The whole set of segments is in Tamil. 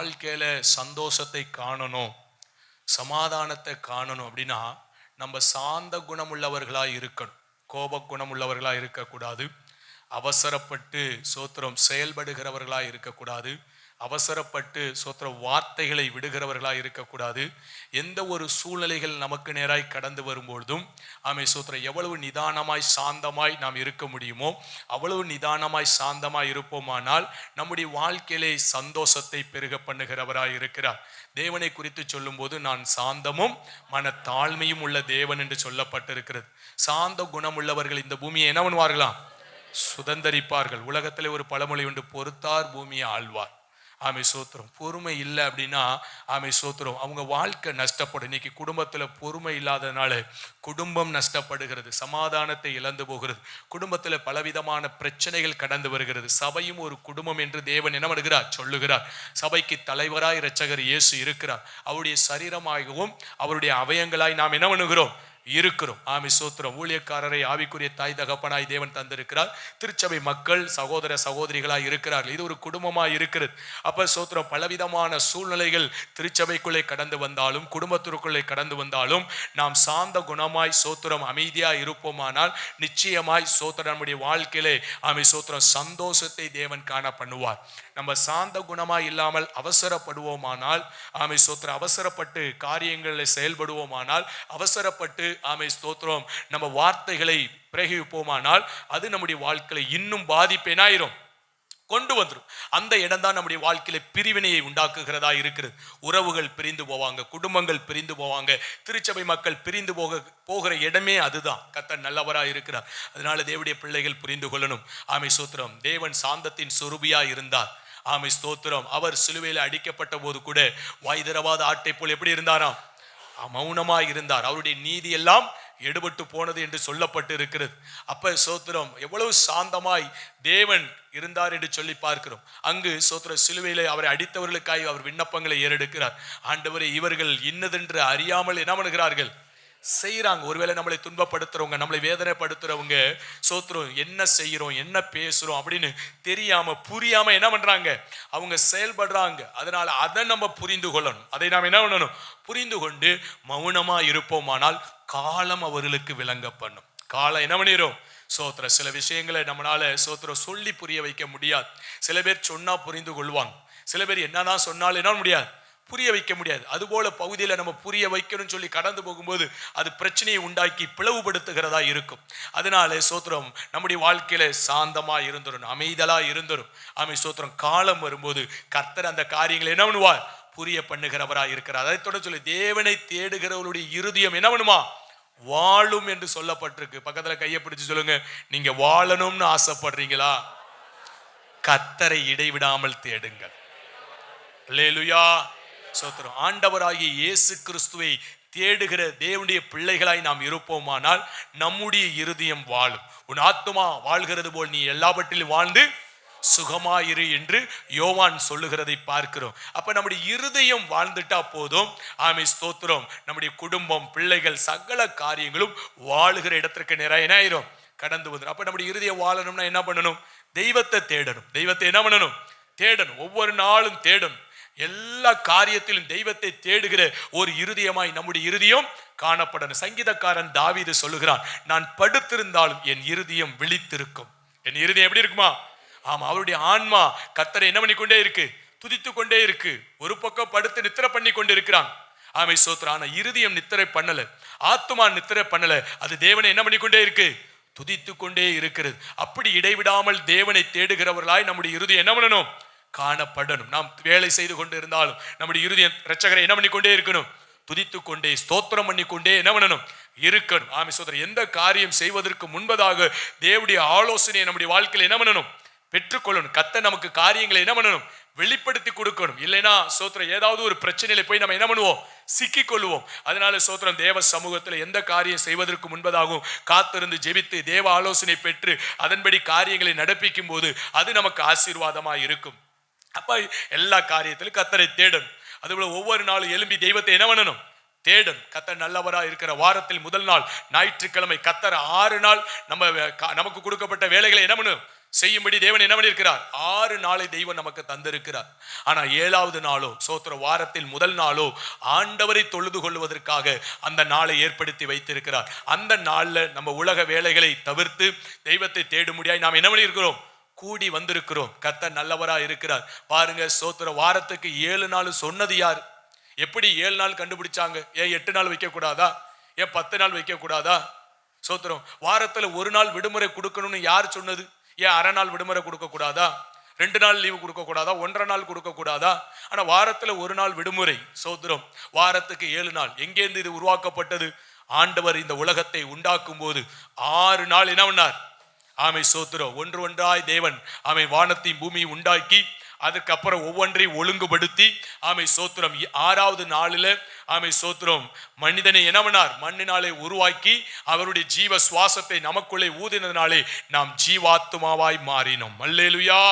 வாழ்க்கையில் சந்தோஷத்தை காணணும் சமாதானத்தை காணணும் அப்படின்னா நம்ம சாந்த குணமுள்ளவர்களாக இருக்கணும். கோப குணமுள்ளவர்களாக இருக்கக்கூடாது. அவசரப்பட்டு சோத்திரம் செயல்படுகிறவர்களாக இருக்கக்கூடாது. அவசரப்பட்டு சோத்திர வார்த்தைகளை விடுகிறவர்களாக இருக்கக்கூடாது. எந்த ஒரு சூழ்நிலைகள் நமக்கு நேராய் கடந்து வரும்பொழுதும் ஆமை சோத்திர எவ்வளவு நிதானமாய் சாந்தமாய் நாம் இருக்க முடியுமோ அவ்வளவு நிதானமாய் சாந்தமாய் இருப்போமானால் நம்முடைய வாழ்க்கையிலே சந்தோஷத்தை பெருக பண்ணுகிறவராய் இருக்கிறார். தேவனை குறித்து சொல்லும்போது நான் சாந்தமும் மன தாழ்மையும் உள்ள தேவன் என்று சொல்லப்பட்டிருக்கிறது. சாந்த குணமுள்ளவர்கள் இந்த பூமியை என்ன பண்ணுவார்களாம்? சுதந்தரிப்பார்கள். உலகத்திலே ஒரு பழமொழி உண்டு பொறுத்தார் பூமியை ஆழ்வார் ஆமை சோத்திரம். பொறுமை இல்லை அப்படின்னா ஆமை சோத்திரம். அவங்க வாழ்க்கை நஷ்டப்படும் இன்னைக்கு குடும்பத்தில் பொறுமை இல்லாதனால குடும்பம் நஷ்டப்படுகிறது. சமாதானத்தை இழந்து போகிறது. குடும்பத்தில் பலவிதமான பிரச்சனைகள் கடந்து வருகிறது. சபையும் ஒரு குடும்பம் என்று தேவன் என்ன பண்ணுகிறார்? சொல்லுகிறார். சபைக்கு தலைவராய் இரட்சகர் இயேசு இருக்கிறார். அவருடைய சரீரமாகவும் அவருடைய அவயங்களாய் நாம் என்ன பண்ணுகிறோம்? இருக்கிறோம். ஆமி சோத்திரம். ஊழியக்காரரை ஆவிக்குரிய தாய் தகப்பனாய் தேவன் தந்திருக்கிறார். திருச்சபை மக்கள் சகோதர சகோதரிகளாய் இருக்கிறார்கள். இது ஒரு குடும்பமாக இருக்கிறது. அப்ப சோத்திரம் பலவிதமான சூழ்நிலைகள் திருச்சபைக்குள்ளே கடந்து வந்தாலும் குடும்பத்திற்குள்ளே கடந்து வந்தாலும் நாம் சாந்த குணமாய் சோத்திரம் அமைதியாக இருப்போமானால் நிச்சயமாய் சோத்திரம் நம்முடைய வாழ்க்கையிலே ஆமை சோத்திரம் சந்தோஷத்தை தேவன் காண பண்ணுவார். நம்ம சாந்த குணமா இல்லாமல் அவசரப்படுவோமானால் ஆமை ஸ்தோத்திரம் அவசரப்பட்டு காரியங்களில் செயல்படுவோமானால் அவசரப்பட்டு ஆமை ஸ்தோத்திரம் நம்ம வார்த்தைகளை பிரயோகிப்போமானால் அது நம்முடைய வாழ்க்கையில் இன்னும் பாதிப்பேனாயிரும். கொண்டு வந்துடும் அந்த இடம் தான் நம்முடைய வாழ்க்கையில பிரிவினையை உண்டாக்குகிறதா இருக்கிறது. உறவுகள் பிரிந்து போவாங்க குடும்பங்கள் பிரிந்து போவாங்க திருச்சபை மக்கள் பிரிந்து போக போகிற இடமே அதுதான். கத்தர் நல்லவரா இருக்கிறார். அதனால தேவடைய பிள்ளைகள் புரிந்து கொள்ளணும். ஆமை சூத்திரம் தேவன் சாந்தத்தின் சொருபியா இருந்தார். ஆமை ஸ்தோத்திரம். அவர் சிலுவையில் அடிக்கப்பட்ட போது கூட வாய்தரவாத ஆட்டை போல் எப்படி இருந்தாராம்? மௌனமாக இருந்தார். அவருடைய நீதி எல்லாம் எடுபட்டு போனது என்று சொல்லப்பட்டு இருக்கிறது. அப்ப சோத்திரம் எவ்வளவு சாந்தமாய் தேவன் இருந்தார் என்று சொல்லி பார்க்கிறோம். அங்கு சோத்திர சிலுவையிலே அவரை அடித்தவர்களுக்காய் அவர் விண்ணப்பங்களை ஏறெடுக்கிறார். ஆண்டவரை இவர்கள் இன்னதென்று அறியாமல் என்ன பண்ணுகிறார்கள்? செய்கிறாங்க ஒருவேளை நம்மளை துன்பப்படுத்துறவங்க நம்மளை வேதனைப்படுத்துறவங்க சோத்துறோம் என்ன செய்கிறோம் என்ன பேசுகிறோம் அப்படின்னு தெரியாமல் புரியாமல் என்ன பண்ணுறாங்க அவங்க செயல்படுறாங்க. அதனால் அதை நம்ம புரிந்து கொள்ளணும். அதை நாம் என்ன பண்ணணும்? புரிந்து கொண்டு மௌனமாக இருப்போமானால் காலம் அவர்களுக்கு விளங்க பண்ணும். காலம் என்ன பண்ணிடும் சோத்திர சில விஷயங்களை நம்மளால சோத்திரம் சொல்லி புரிய வைக்க முடியாது. சில பேர் சொன்னால் புரிந்து கொள்வாங்க. சில பேர் என்னதான் சொன்னாலும் என்ன முடியாது? புரிய வைக்க முடியாது. அதுபோல பகுதியில் நம்ம புரிய வைக்கணும்னு சொல்லி கடந்து போகும்போது அது பிரச்சனையை உண்டாக்கி பிளவுபடுத்துகிறதா இருக்கும். அதனால சோத்திரம் நம்முடைய வாழ்க்கையில சாந்தமாக இருந்துடும் அமைதலாக இருந்துடும் அமை சோத்திரம் காலம் வரும்போது கர்த்தர் அந்த காரியங்களை என்ன பண்ணுவார்? புரிய பண்ணுகிறவரா இருக்கிறார். அதை தொடர்ந்து சொல்லி தேவனை தேடுகிறவருடைய இருதயம் என்ன பண்ணுமா? வாழும் என்று சொல்லப்பட்டிருக்கு. பக்கத்தில் கையை பிடிச்சு சொல்லுங்க நீங்க வாழணும்னு ஆசைப்படுறீங்களா? கத்தரை இடைவிடாமல் தேடுங்கள். லேலுயா சோத்திரம் ஆண்டவராகிய இயேசு கிறிஸ்துவை தேடுகிற தேவனுடைய பிள்ளைகளாய் நாம் இருப்போமானால் நம்முடைய இருதயம் வாழும். உன் ஆத்துமா வாழ்கிறது போல் நீ எல்லாவற்றிலும் வாழ்ந்து சுகமாயிரு என்று யோவான் சொல்லுகிறதை பார்க்கிறோம். அப்ப நம்முடைய இருதயம் வாழ்ந்துட்டா போதும். ஆமை ஸ்தோத்திரம். நம்முடைய குடும்பம் பிள்ளைகள் சகல காரியங்களும் வாழுகிற இடத்திற்கு நிறைய என்ன கடந்து வந்துடும் அப்ப நம்முடைய இருதயம் வாழணும்னா என்ன பண்ணணும்? தெய்வத்தை தேடணும். தெய்வத்தை என்ன பண்ணணும்? தேடணும். ஒவ்வொரு நாளும் தேடணும். எல்லா காரியத்திலும் தெய்வத்தை தேடுகிற ஒரு இருதயமாய் நம்முடைய இருதயம் காணப்படணும். சங்கீதக்காரன் தாவீது சொல்லுகிறான் நான் படுத்திருந்தாலும் என் இருதயம் விழித்திருக்கும். என் இருதயம் எப்படி இருக்குமா? ஆமா அவருடைய ஆன்மா கத்தரை என்ன பண்ணி கொண்டே இருக்கு? துதித்து கொண்டே இருக்கு. ஒரு பக்கம் படுத்து நித்திர பண்ணி கொண்டு இருக்கிறான் ஆமை சோத்ரா ஆனா இருதயம் நித்திரை பண்ணல. ஆத்துமா நித்திரை பண்ணல. அது தேவனை என்ன பண்ணி கொண்டே இருக்கு? துதித்து கொண்டே இருக்கிறது. அப்படி இடைவிடாமல் தேவனை தேடுகிறவர்களாய் நம்முடைய இருதயம் என்ன பண்ணணும்? காணப்படணும். நாம் வேலை செய்து கொண்டு இருந்தாலும் நம்முடைய இருதயம் ரட்சகரை என்ன பண்ணிக்கொண்டே இருக்கணும்? துதித்து கொண்டே ஸ்தோத்திரம் பண்ணிக்கொண்டே என்ன பண்ணணும்? இருக்கணும். ஆமை சோதரர் எந்த காரியம் செய்வதற்கு முன்பதாக தேவடைய ஆலோசனையை நம்முடைய வாழ்க்கையில் என்ன பண்ணணும்? பெற்றுக்கொள்ளணும். கத்த நமக்கு காரியங்களை என்ன பண்ணணும்? வெளிப்படுத்தி கொடுக்கணும். இல்லைன்னா சோத்திரம் ஏதாவது ஒரு பிரச்சனையில போய் நம்ம என்ன பண்ணுவோம்? சிக்கி கொள்வோம் அதனால சோத்திரம் தேவ சமூகத்தில் எந்த காரியம் செய்வதற்கு முன்பதாகவும் காத்திருந்து ஜெபித்து தேவ ஆலோசனை பெற்று அதன்படி காரியங்களை நடப்பிக்கும் போது அது நமக்கு ஆசீர்வாதமாக இருக்கும். அப்போ எல்லா காரியத்திலும் கத்தரை தேடணும் அதுபோல் ஒவ்வொரு நாளும் எழும்பி தெய்வத்தை என்ன பண்ணணும்? தேடும். கத்தர் நல்லவராக இருக்கிற வாரத்தில் முதல் நாள் ஞாயிற்றுக்கிழமை கத்தர் ஆறு நாள் நம்ம வே- நமக்கு கொடுக்கப்பட்ட வேலைகளை என்ன பண்ணும்? செய்யும்படி தேவன் என்ன பண்ணியிருக்கிறார்? ஆறு நாளை தெய்வம் நமக்கு தந்திருக்கிறார். ஆனா ஏழாவது நாளோ சோத்திர வாரத்தில் முதல் நாளோ ஆண்டவரை தொழுது கொள்வதற்காக அந்த நாளை ஏற்படுத்தி வைத்திருக்கிறார். அந்த நாளில் நம்ம உலக வேலைகளை தவிர்த்து தெய்வத்தை தேடும்படியாய் நாம் என்ன பண்ணியிருக்கிறோம்? கூடி வந்திருக்கிறோம். கத்த நல்லவரா இருக்கிறார். பாருங்க சோத்திர வாரத்துக்கு ஏழு நாள் சொன்னது யார்? எப்படி ஏழு நாள் கண்டுபிடிச்சாங்க? ஏன் எட்டு நாள் வைக்க கூடாதா ஏன் பத்து நாள் வைக்க கூடாதா சோத்திரம் வாரத்துல ஒரு நாள் விடுமுறை கொடுக்கணும்னு யார் சொன்னது? ஏன் அரை நாள் விடுமுறை கொடுக்க கூடாதா ரெண்டு நாள் லீவு கொடுக்க கூடாதா ஒன்றரை நாள் கொடுக்க கூடாதா ஆனா வாரத்துல ஒரு நாள் விடுமுறை. சோத்திரம் வாரத்துக்கு ஏழு நாள். எங்கேருந்து இது உருவாக்கப்பட்டது? ஆண்டவர் இந்த உலகத்தை உண்டாக்கும் போது ஆறு நாள் என்ன பண்ணார்? ஆமை சோத்திரம் ஒன்று ஒன்றாய் தேவன் ஆமை வானத்தையும் பூமியை உண்டாக்கி அதுக்கப்புறம் ஒவ்வொன்றையும் ஒழுங்குபடுத்தி ஆமை சோத்திரம் ஆறாவது நாளில் ஆமை சோத்திரம் மனிதனை என்னவனார் மண்ணினாலே உருவாக்கி அவருடைய ஜீவ சுவாசத்தை நமக்குள்ளே ஊதினதினாலே நாம் ஜீவாத்துமாவாய் மாறினோம். மல்லேலுயா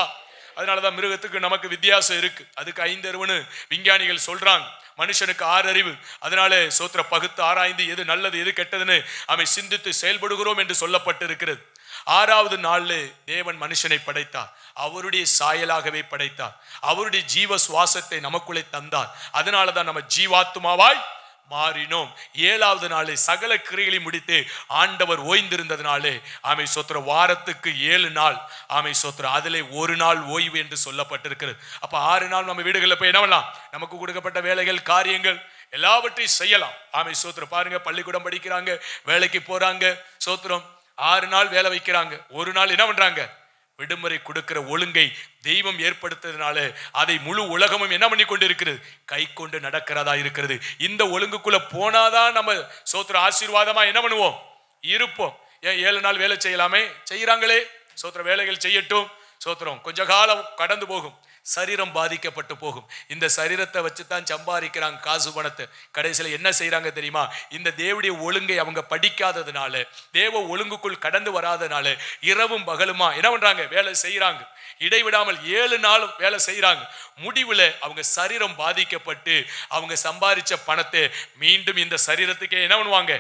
அதனால தான் மிருகத்துக்கு நமக்கு வித்தியாசம் இருக்கு. அதுக்கு ஐந்தறிவுன்னு விஞ்ஞானிகள் சொல்றாங்க. மனுஷனுக்கு ஆறு அறிவு. அதனால சோத்திர பகுத்து ஆராய்ந்து எது நல்லது எது கெட்டதுன்னு அவை சிந்தித்து செயல்படுகிறோம் என்று சொல்லப்பட்டிருக்கிறது. ஆறாவது நாள்ல தேவன் மனுஷனை படைத்தார். அவருடைய சாயலாகவே படைத்தார். அவருடைய ஜீவ சுவாசத்தை நமக்குள்ளே தந்தார். அதனால தான் நம்ம ஜீவாத்துமாவாய் மாறினோம். ஏழாவது நாளே சகல கிரிகளை முடித்து ஆண்டவர் ஓய்ந்திருந்ததுனாலே ஆமை சொத்துற வாரத்துக்கு ஏழு நாள். ஆமை சொத்துற அதிலே ஒரு நாள் ஓய்வு என்று சொல்லப்பட்டிருக்கிறது. அப்ப ஆறு நாள் நம்ம வீடுகளில் போய் என்ன பண்ணலாம்? நமக்கு கொடுக்கப்பட்ட வேலைகள் காரியங்கள் எல்லாவற்றையும் செய்யலாம். ஆமை சோத்திர பாருங்க பள்ளிக்கூடம் படிக்கிறாங்க வேலைக்கு போறாங்க சோத்திரம் ஆறு நாள் வேலை வைக்கிறாங்க. ஒரு நாள் என்ன பண்றாங்க? விடுமுறை கொடுக்கிற ஒழுங்கை தெய்வம் ஏற்படுத்ததுனால அதை முழு உலகமும் என்ன பண்ணி கொண்டு இருக்கிறது கை கொண்டு நடக்கிறதா இருக்கிறது. இந்த ஒழுங்குக்குள்ள போனாதான் நம்ம சோத்திர ஆசீர்வாதமா என்ன பண்ணுவோம்? இருப்போம். ஏன் ஏழு நாள் வேலை செய்யலாமே? செய்யறாங்களே சோத்திர வேலைகள் செய்யட்டும். சோத்திரம் கொஞ்ச காலம் கடந்து போகும். சரீரம் பாதிக்கப்பட்டு போகும். இந்த சரீரத்தை வச்சு தான் சம்பாதிக்கிறாங்க காசு பணத்தை. கடைசியில் என்ன செய்கிறாங்க தெரியுமா? இந்த தேவடைய ஒழுங்கை அவங்க படிக்காததுனால தேவ ஒழுங்குக்குள் கடந்து வராதனால இரவும் பகலுமா என்ன பண்ணுறாங்க வேலை செய்கிறாங்க இடைவிடாமல் ஏழு நாள் வேலை செய்கிறாங்க முடிவில் அவங்க சரீரம் பாதிக்கப்பட்டு அவங்க சம்பாதிச்ச பணத்தை மீண்டும் இந்த சரீரத்துக்கே என்ன பண்ணுவாங்க?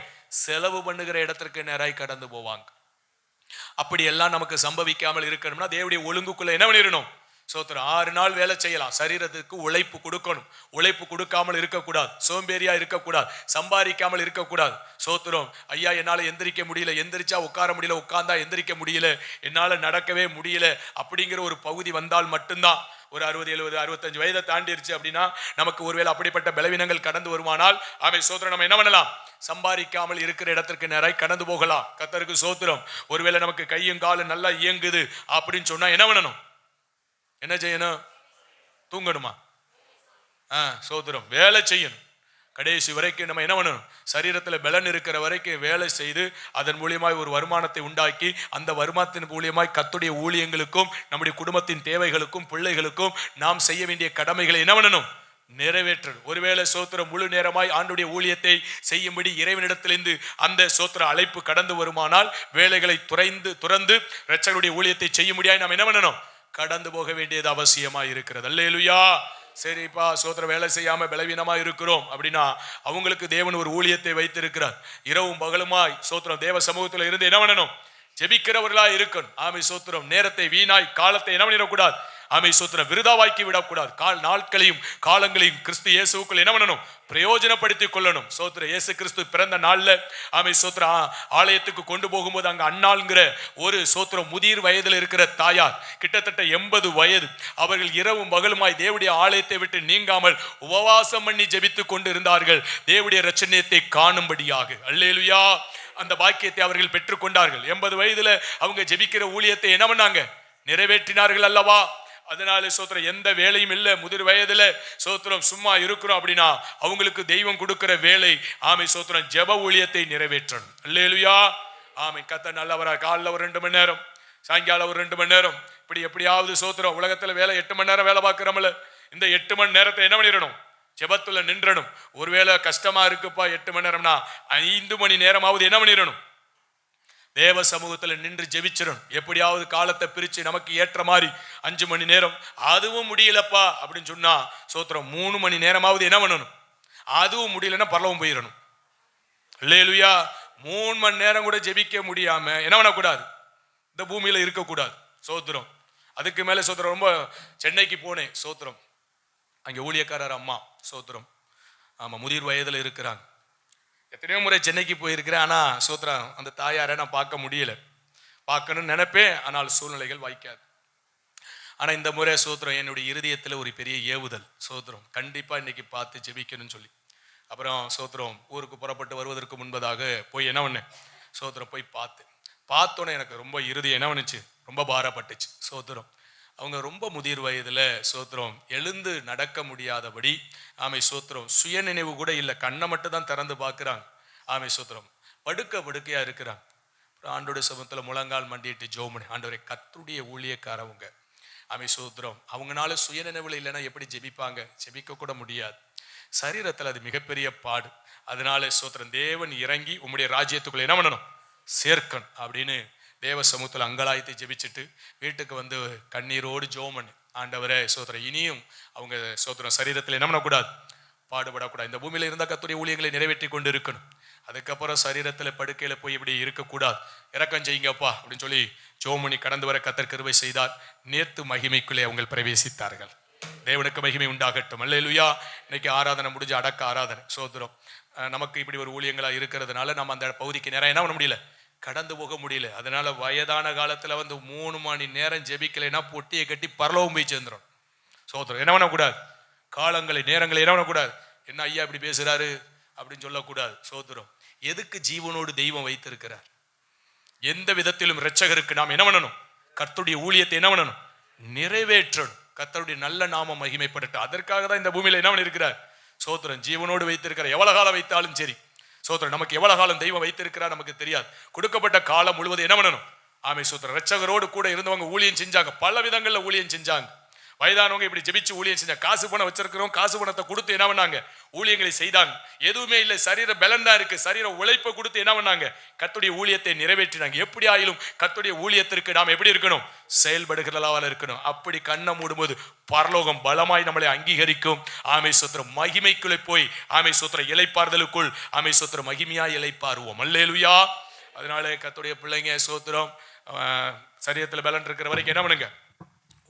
செலவு பண்ணுகிற இடத்திற்கு நேராய் கடந்து போவாங்க. அப்படி எல்லாம் நமக்கு சம்பவிக்காமல் இருக்கணும்னா தேவடைய ஒழுங்குக்குள்ள என்ன பண்ணிடணும்? சோத்திரம் ஆறு நாள் வேலை செய்யலாம். சரீரத்துக்கு உழைப்பு கொடுக்கணும். உழைப்பு கொடுக்காமல் இருக்கக்கூடாது. சோம்பேறியா இருக்கக்கூடாது. சம்பாதிக்காமல் இருக்கக்கூடாது. சோத்திரம் ஐயா என்னால் எந்திரிக்க முடியல. எந்திரிச்சா உட்கார முடியல. உட்கார்ந்தா எந்திரிக்க முடியல. என்னால் நடக்கவே முடியல. அப்படிங்கிற ஒரு பகுதி வந்தால் மட்டும்தான். ஒரு அறுபது எழுபது அறுபத்தஞ்சு வயதை தாண்டிருச்சு அப்படின்னா நமக்கு ஒருவேளை அப்படிப்பட்ட பலவீனங்கள் கடந்து வருமானால் அவை சோத்திரம் நம்ம என்ன பண்ணலாம்? சம்பாதிக்காமல் இருக்கிற இடத்திற்கு நேராய் கடந்து போகலாம். கத்தருக்கு சோத்திரம். ஒருவேளை நமக்கு கையும் காலும் நல்லா இயங்குது அப்படின்னு சொன்னா என்ன பண்ணணும்? என்ன செய்யணும்? தூங்கணுமா? ஆ சோதரம். வேலை செய்யணும். கடைசி வரைக்கும் நம்ம என்ன பண்ணணும்? சரீரத்தில் பலன் இருக்கிற வரைக்கும் வேலை செய்து அதன் மூலியமாய் ஒரு வருமானத்தை உண்டாக்கி அந்த வருமானத்தின் மூலியமாய் கத்துடைய ஊழியங்களுக்கும் நம்முடைய குடும்பத்தின் தேவைகளுக்கும் பிள்ளைகளுக்கும் நாம் செய்ய வேண்டிய கடமைகளை என்ன பண்ணணும்? நிறைவேற்றணும். ஒருவேளை சோத்திரம் முழு நேரமாய் ஆண்டுடைய ஊழியத்தை செய்யும்படி இறைவனிடத்திலிருந்து அந்த சோத்திர அழைப்பு கடந்து வருமானால் வேலைகளை துறைந்து துறந்து இரட்சகருடைய ஊழியத்தை செய்ய முடியாது நாம் என்ன பண்ணணும்? கடந்து போக வேண்டியது அவசியமா இருக்கிறது. அல்லேலுயா! சரிப்பா சோதர வேலை செய்யாம பலவீனமா இருக்கிறோம் அப்படின்னா அவங்களுக்கு தேவன் ஒரு ஊழியத்தை வைத்திருக்கிறார். இரவும் பகலுமாய் சோத்திரம் தேவ சமூகத்தில் இருந்து என்ன பண்ணணும்? ஜெபிக்கிறவர்களா இருக்கணும். ஆமை சோத்திரம் நேரத்தை வீணாய் காலத்தை என்ன பண்ணிடக்கூடாது? ஆமை சோத்திரம் விருதாவாக்கி விடக்கூடாது. கால் நாட்களையும் காலங்களையும் கிறிஸ்து இயேசுக்குள் என்ன பண்ணணும்? பிரயோஜனப்படுத்தி கொள்ளணும். சோத்திர இயேசு கிறிஸ்து பிறந்த நாளில் ஆமை சோத்திர ஆ- ஆலயத்துக்கு கொண்டு போகும்போது அங்கே அண்ணாளுங்கிற ஒரு சோத்திரம் முதிர் வயதில் இருக்கிற தாயார் கிட்டத்தட்ட எண்பது வயது. அவர்கள் இரவும் பகலுமாய் தேவடைய ஆலயத்தை விட்டு நீங்காமல் உபவாசம் பண்ணி ஜெபித்துக் கொண்டு இருந்தார்கள் தேவடைய ரச்சனையத்தை காணும்படியாக. அல்லேலுயா. அந்த பாக்கியத்தை அவர்கள் பெற்றுக்கொண்டார்கள் எண்பது வயதுல அவங்க ஜெபிக்கிற ஊழியத்தை என்ன பண்ணாங்க? நிறைவேற்றினார்கள் அல்லவா? அதனால சோத்திரம் எந்த வேலையும் இல்லை. முதிர் வயதில் சோத்திரம் சும்மா இருக்கிறோம் அப்படின்னா அவங்களுக்கு தெய்வம் கொடுக்கிற வேலை ஆமை சோத்திரம் ஜெப ஊழியத்தை நிறைவேற்றணும். இல்லையிலுயா ஆமை கத்த நல்லவரா. காலைல ஒரு ரெண்டு மணி நேரம் சாயங்காலம் ஒரு ரெண்டு மணி நேரம். இப்படி எப்படியாவது சோத்திரம் உலகத்தில் வேலை எட்டு மணி நேரம் வேலை பார்க்குறோம்ல இந்த எட்டு மணி நேரத்தை என்ன பண்ணிடணும்? ஜெபத்தில் நின்றணும். ஒருவேளை கஷ்டமா இருக்குப்பா எட்டு மணி நேரம்னா ஐந்து மணி நேரமாவது என்ன பண்ணிடணும்? தேவ சமூகத்தில் நின்று ஜெபிச்சிடணும் எப்படியாவது காலத்தை பிரித்து நமக்கு ஏற்ற மாதிரி அஞ்சு மணி நேரம் அதுவும் முடியலப்பா அப்படின்னு சொன்னால் சோத்திரம் மூணு மணி நேரமாவது என்ன பண்ணணும்? அதுவும் முடியலன்னா பரலவும் போயிடணும் இல்லையா மூணு மணி நேரம் கூட ஜெபிக்க முடியாமல் என்ன பண்ணக்கூடாது? இந்த பூமியில் இருக்கக்கூடாது. சோத்திரம் அதுக்கு மேலே சோத்திரம் ரொம்ப சென்னைக்கு போனேன். சோத்திரம் அங்கே ஊழியக்காரர் அம்மா சோத்திரம் ஆமாம் முதிர் வயதில் இருக்கிறாங்க. எத்தனையோ முறை சென்னைக்கு போயிருக்கிறேன். ஆனால் சோத்ரா அந்த தாயாரை நான் பார்க்க முடியல. பார்க்கணும்னு நினைப்பேன். ஆனால் சூழ்நிலைகள் வாய்க்காது. ஆனால் இந்த முறை சோத்திரம் என்னுடைய இருதயத்தில் ஒரு பெரிய ஏவுதல். சோத்திரம் கண்டிப்பாக இன்னைக்கு பார்த்து ஜெபிக்கணும்னு சொல்லி. அப்புறம் சோத்திரம் ஊருக்கு புறப்பட்டு வருவதற்கு முன்பதாக போய் என்ன பண்ணேன்? சோத்திரம் போய் பார்த்து. பார்த்தோன்னே எனக்கு ரொம்ப இறுதி என்ன பண்ணுச்சு? ரொம்ப பாரப்பட்டுச்சு. சோத்திரம் அவங்க ரொம்ப முதிர் வயதில் சோத்திரம் எழுந்து நடக்க முடியாதபடி ஆமை சோத்திரம். சுயநினைவு கூட இல்லை கண்ணை மட்டும் தான் திறந்து பார்க்குறாங்க ஆமை சோத்திரம். படுக்க படுக்கையாக இருக்கிறாங்க. ஆண்டோடைய ஆண்டோட சமூகத்தில் முழங்கால் மண்டிட்டு ஜோமணி ஆண்டவரை கத்துடைய ஊழியக்காரவங்க ஆமை சோத்திரம். அவங்கனால சுயநினைவுல இல்லைன்னா எப்படி ஜெபிப்பாங்க? ஜெபிக்க கூட முடியாது. சரீரத்தில் அது மிகப்பெரிய பாடு. அதனால சோத்திரம் தேவன் இறங்கி உம்முடைய ராஜ்யத்துக்குள்ள என்ன பண்ணணும்? சேர்க்கணும் அப்படின்னு தேவ சமூகத்தில் அங்கலாயத்தை ஜெபிச்சுட்டு வீட்டுக்கு வந்து கண்ணீரோடு ஜோமன் ஆண்டவரே சோத்திரம் இனியும் அவங்க சோத்திரம் சரீரத்தில் என்ன பண்ணக்கூடாது? பாடுபடக்கூடாது. இந்த பூமியில் இருந்தால் கத்துடைய ஊழியங்களை நிறைவேற்றி கொண்டு இருக்கணும் அதுக்கப்புறம் சரீரத்தில் படுக்கையில் போய் இப்படி இருக்கக்கூடாது. இறக்கம் செய்யுங்கப்பா அப்படின்னு சொல்லி ஜோமணி கடந்து வர கத்தர் கிருபை செய்தார். நேர்த்து மகிமைக்குள்ளே அவங்க பிரவேசித்தார்கள். தேவனுக்கு மகிமை உண்டாகட்டும். அல்லேலுயா. இன்னைக்கு ஆராதனை முடிஞ்சு அடக்க ஆராதனை. சோதரம் நமக்கு இப்படி ஒரு ஊழியங்களாக இருக்கிறதுனால நம்ம அந்த பகுதிக்கு நேரம் என்ன பண்ண முடியல? கடந்து போக முடியல. அதனால வயதான காலத்தில் வந்து மூணு மணி நேரம் ஜெபிக்கலைன்னா பொட்டியை கட்டி பரலவும் போய் சேர்ந்துடும் சோத்திரம் என்ன பண்ணக்கூடாது? காலங்களை நேரங்களை என்ன பண்ணக்கூடாது? என்ன ஐயா இப்படி பேசுறாரு? அப்படின்னு சொல்லக்கூடாது. சோத்திரம் எதுக்கு ஜீவனோடு தெய்வம் வைத்திருக்கிறார்? எந்த விதத்திலும் இரட்சகருக்கு நாம் என்ன பண்ணணும்? கர்த்தருடைய ஊழியத்தை என்ன பண்ணணும்? நிறைவேற்றணும். கர்த்தருடைய நல்ல நாமம் மகிமைப்படட்டும். அதற்காக தான் இந்த பூமியில் என்ன பண்ணிருக்கிறார்? சோத்திரம் ஜீவனோடு வைத்திருக்கிறார். எவ்வளவு காலம் வைத்தாலும் சரி. சோத்திரம் நமக்கு எவ்வளவு காலம் தெய்வம் வைத்திருக்கிறார் நமக்கு தெரியாது. கொடுக்கப்பட்ட காலம் முழுவதும் என்ன பண்ணணும்? ஆமை சோத்திரம் ரட்சகரோடு கூட இருந்தவங்க ஊழியம் செஞ்சாங்க. பல விதங்களில் ஊழியம் செஞ்சாங்க. வயதானவங்க இப்படி ஜெபிச்சு ஊழியம் செஞ்சாங்க காசு பணம் வச்சிருக்கிறோம் காசு பணத்தை கொடுத்து என்ன பண்ணாங்க? ஊழியங்களை செய்தாங்க. எதுவுமே இல்லை. சரீர பலன் தான் இருக்கு. சரீர உழைப்பை கொடுத்து என்ன பண்ணாங்க? கத்துடைய ஊழியத்தை நிறைவேற்றினாங்க. எப்படி ஆயிலும் கத்துடைய ஊழியத்திற்கு நாம் எப்படி இருக்கணும்? செயல்படுகிறதாவில் இருக்கணும். அப்படி கண்ணை மூடும்போது பரலோகம் பலமாய் நம்மளை அங்கீகரிக்கும். ஆமை சுத்திரம். மகிமைக்குள்ளே போய் ஆமை சுத்திர இலைப்பாறுதலுக்குள் ஆமை சுத்திர மகிமையா இலைப்பாருவோம் அல்லேலுயா. அதனால கத்துடைய பிள்ளைங்க சோத்திரம் சரீரத்தில் பலன் இருக்கிற வரைக்கும் என்ன பண்ணுங்க?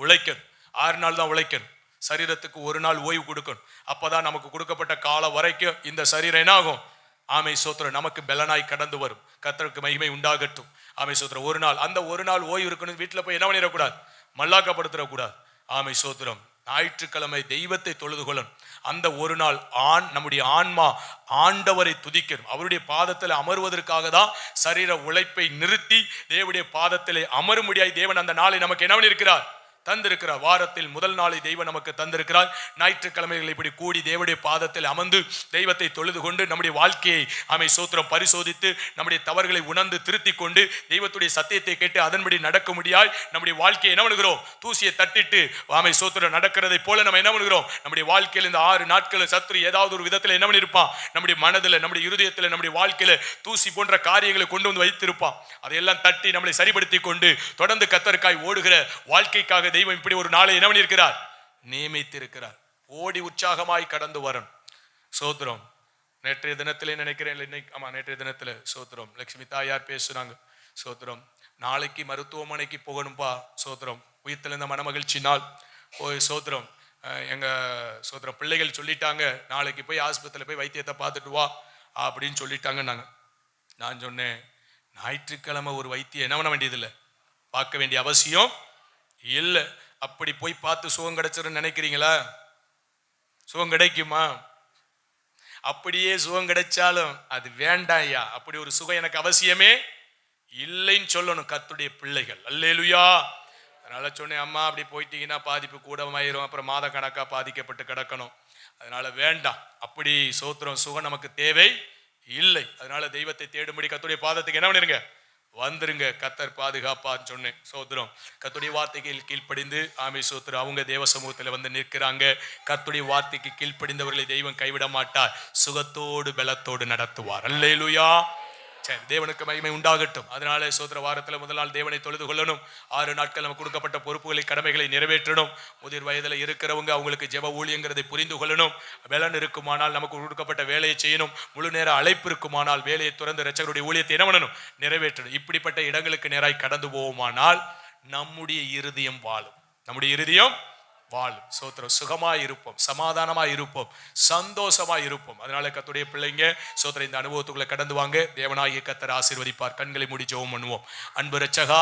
உழைக்கணும். ஆறு நாள் தான் உழைக்கணும். சரீரத்துக்கு ஒரு நாள் ஓய்வு கொடுக்கணும். அப்போதான் நமக்கு கொடுக்கப்பட்ட காலம் வரைக்கும் இந்த சரீரம் என்ன ஆகும் ஆமை சோத்திரம் நமக்கு பெலனாய் கடந்து வரும். கத்தருக்கு மகிமை உண்டாகட்டும். ஆமை சோத்திரம் ஒரு நாள். அந்த ஒரு நாள் ஓய்வு இருக்கணும் வீட்டில் போய் என்ன பண்ணிடக்கூடாது? மல்லாக்கப்படுத்திடக்கூடாது. ஆமை சோத்திரம் ஞாயிற்றுக்கிழமை தெய்வத்தை தொழுது கொள்ளணும். அந்த ஒரு நாள் ஆண் நம்முடைய ஆன்மா ஆண்டவரை துதிக்கணும். அவருடைய பாதத்தில் அமருவதற்காக தான் சரீர உழைப்பை நிறுத்தி தேவடைய பாதத்திலே அமரும்படியாய் தேவன் அந்த நாளை நமக்கு என்ன பண்ணியிருக்கிறார்? தந்திருக்கிறார் வாரத்தில் முதல் நாளை தெய்வம் நமக்கு தந்திருக்கிறார். ஞாயிற்றுக்கிழமைகள் இப்படி கூடி தேவடைய பாதத்தில் அமர்ந்து தெய்வத்தை தொழுது கொண்டு நம்முடைய வாழ்க்கையை அமை சோத்திரம் பரிசோதித்து நம்முடைய தவறுகளை உணர்ந்து திருத்தி கொண்டு தெய்வத்துடைய சத்தியத்தை கேட்டு அதன்படி நடக்க முடியாய் நம்முடைய வாழ்க்கையை என்ன பண்ணுகிறோம்? தூசியை தட்டிட்டு ஆமை சோத்திரம் நடக்கிறதை போல நம்ம என்ன பண்ணுகிறோம்? நம்முடைய வாழ்க்கையில் இந்த ஆறு நாட்களில் சத்துரு ஏதாவது ஒரு விதத்தில் என்ன பண்ணியிருப்பான்? நம்முடைய மனதில் நம்முடைய இருதயத்தில் நம்முடைய வாழ்க்கையில் தூசி போன்ற காரியங்களை கொண்டு வந்து வைத்திருப்பான். அதையெல்லாம் தட்டி நம்மளை சரிபடுத்தி கொண்டு தொடர்ந்து கத்தருக்காய் ஓடுகிற வாழ்க்கைக்காக தெய்வம் இப்படி ஒரு நாளை என்ன பண்ணியிருக்கிறார்? நியமித்திருக்கிறார். ஓடி உற்சாகமாய் கடந்து வரும் சோத்திரம் நேற்றைய தினத்திலே நினைக்கிறேன் இன்னைக்கு ஆமா நேற்றைய தினத்துல. சோத்திரம் லட்சுமி தாயார் பேசுனாங்க சோத்திரம் நாளைக்கு மருத்துவமனைக்கு போகணும்பா சோத்திரம் உயிர்த்தெழுந்த மனமகிழ்ச்சி நாள். போய் சோத்திரம் அஹ், எங்க சோத்திரம் பிள்ளைகள் சொல்லிட்டாங்க நாளைக்கு போய் ஆஸ்பத்திரியில் போய் வைத்தியத்தை பார்த்துட்டு வா அப்படின்னு சொல்லிட்டாங்க நாங்க நான் சொன்னேன் ஞாயிற்றுக்கிழமை ஒரு வைத்தியம் என்ன பண்ண வேண்டியதில்லை? பார்க்க வேண்டிய அவசியம் இல்லை. அப்படி போய் பார்த்து சுகம் கிடைச்சிருன்னு நினைக்கிறீங்களா? சுகம் கிடைக்குமா? அப்படியே சுகம் கிடைச்சாலும் அது வேண்டாம் ஐயா. அப்படி ஒரு சுகம் எனக்கு அவசியமே இல்லைன்னு சொல்லணும் கத்துடைய பிள்ளைகள். அல்லேலுயா. அதனால சொன்னேன் அம்மா அப்படி போயிட்டீங்கன்னா பாதிப்பு கூடமாயிரும். அப்புறம் மாத கணக்கா பாதிக்கப்பட்டு கிடக்கணும். அதனால வேண்டாம். அப்படி சோத்திரம் சுகம் நமக்கு தேவை இல்லை. அதனால தெய்வத்தை தேடும்படி கத்துடைய பாதத்துக்கு என்ன பண்ணிருங்க? வந்துருங்க கத்தர் பாதுகாப்பான்னு சொன்னேன். சோத்திரம் கத்துடைய வார்த்தைக்கு கீழ்ப்படிந்து ஆமை சோத்திரம். அவங்க தேவ சமூகத்தில் வந்து நிற்கிறாங்க. கத்துடைய வார்த்தைக்கு கீழ்ப்படிந்தவர்களை தெய்வம் கைவிட மாட்டார். சுகத்தோடு பலத்தோடு நடத்துவார். அல்லேலுயா. சரி தேவனுக்கு மகிமை உண்டாகட்டும். அதனால சோதர வாரத்தில் முதல் நாள் தேவனை தொழுது கொள்ளணும். ஆறு நாட்கள் நமக்கு கொடுக்கப்பட்ட பொறுப்புகளை கடமைகளை நிறைவேற்றணும். முதிர் வயதில் இருக்கிறவங்க அவங்களுக்கு ஜெப ஊழியங்கிறதை புரிந்து கொள்ளணும். பலன் இருக்குமானால் நமக்கு கொடுக்கப்பட்ட வேலையை செய்யணும். முழு நேர அழைப்பு இருக்குமானால் வேலையை துறந்து ரச்சகருடைய ஊழியத்தை என்ன பண்ணணும்? நிறைவேற்றணும். இப்படிப்பட்ட இடங்களுக்கு நேராய் கடந்து போவோமானால் நம்முடைய இருதயம் வாழும். நம்முடைய இருதயம் வாழும். சோத்திரம் சுகமாக இருப்போம் சமாதானமாக இருப்போம் சந்தோஷமாக இருப்போம் அதனால கத்துடைய பிள்ளைங்க சோத்திரம் இந்த அனுபவத்துக்குள்ள கடந்து வாங்க. தேவனாகிய கத்தர் ஆசீர்வதிப்பார். கண்களை மூடி ஜெபம் பண்ணுவோம். அன்பு ரச்சகா